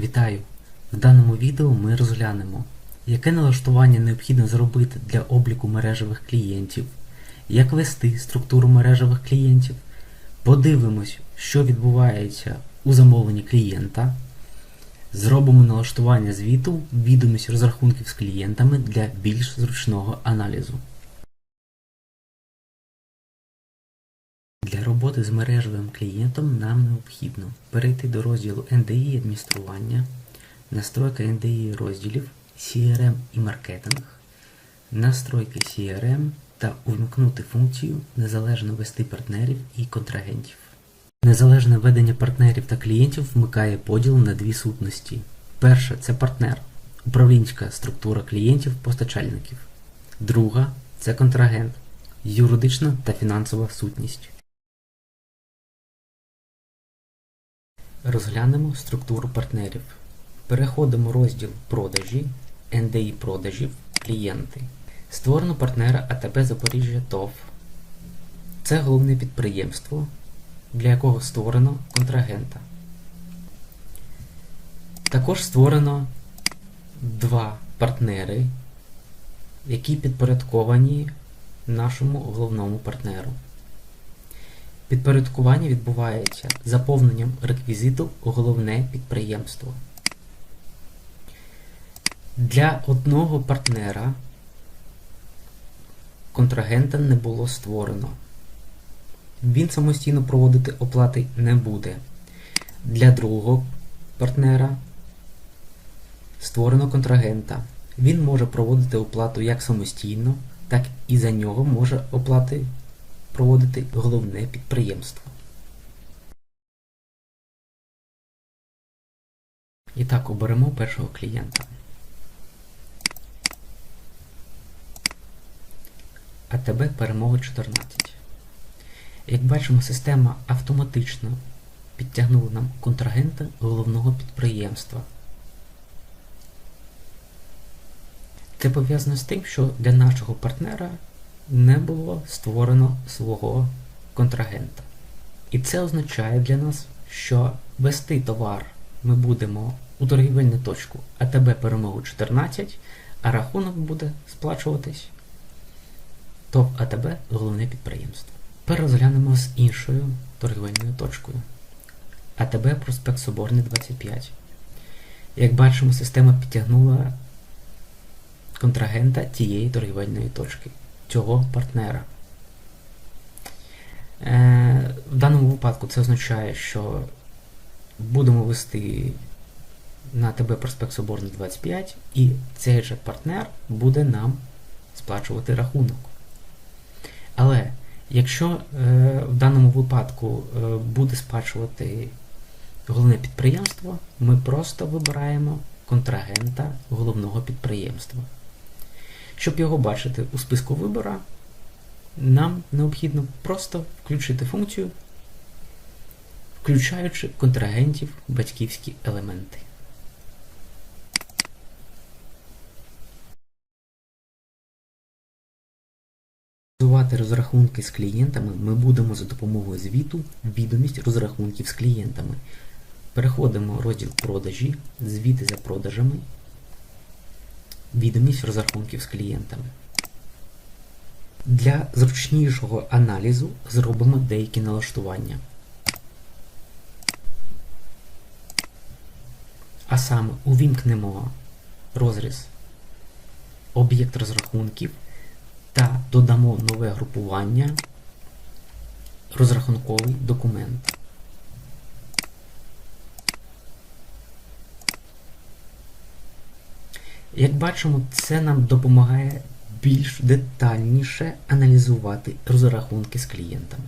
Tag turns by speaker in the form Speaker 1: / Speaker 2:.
Speaker 1: Вітаю! В даному відео ми розглянемо, яке налаштування необхідно зробити для обліку мережевих клієнтів, як вести структуру мережевих клієнтів, подивимось, що відбувається у замовленні клієнта, зробимо налаштування звіту, відомість розрахунків з клієнтами для більш зручного аналізу. Для роботи з мережевим клієнтом нам необхідно перейти до розділу NDI адміністрування, настройка NDI розділів, CRM і маркетинг, настройки CRM та увімкнути функцію незалежно вести партнерів і контрагентів. Незалежне ведення партнерів та клієнтів вмикає поділ на дві сутності. Перша це партнер, управлінська структура клієнтів-постачальників. Друга це контрагент, юридична та фінансова сутність. Розглянемо структуру партнерів. Переходимо розділ продажі, NDI продажів, клієнти. Створено партнера АТП Запоріжжя ТОВ. Це головне підприємство, для якого створено контрагента. Також створено два партнери, які підпорядковані нашому головному партнеру. Підпорядкування відбувається заповненням реквізиту головне підприємство. Для одного партнера контрагента не було створено. Він самостійно проводити оплати не буде. Для другого партнера створено контрагента. Він може проводити оплату як самостійно, так і за нього може оплати проводити головне підприємство. І так, оберемо першого клієнта. АТБ перемога 14. Як бачимо, система автоматично підтягнула нам контрагента головного підприємства. Це пов'язано з тим, що для нашого партнера не було створено свого контрагента. І це означає для нас, що вести товар ми будемо у торгівельну точку АТБ перемогу 14, а рахунок буде сплачуватись ТОВ АТБ головне підприємство. Тепер розглянемо з іншою торгівельною точкою. АТБ проспект Соборний 25. Як бачимо, система підтягнула контрагента тієї торгівельної точки, цього партнера. Е, в даному випадку це означає, що будемо вести на ТБ проспект Соборний 25, і цей же партнер буде нам сплачувати рахунок. Але якщо е, в даному випадку е, буде сплачувати головне підприємство, ми просто вибираємо контрагента головного підприємства. Щоб його бачити у списку вибора, нам необхідно просто включити функцію, включаючи контрагентів батьківські елементи. Розрахунки з клієнтами ми будемо за допомогою звіту відомість розрахунків з клієнтами. Переходимо в розділ продажі, звіти за продажами, відомість розрахунків з клієнтами. Для зручнішого аналізу зробимо деякі налаштування. А саме увімкнемо розріз об'єкт розрахунків та додамо нове групування розрахунковий документ. Як бачимо, це нам допомагає більш детальніше аналізувати розрахунки з клієнтами.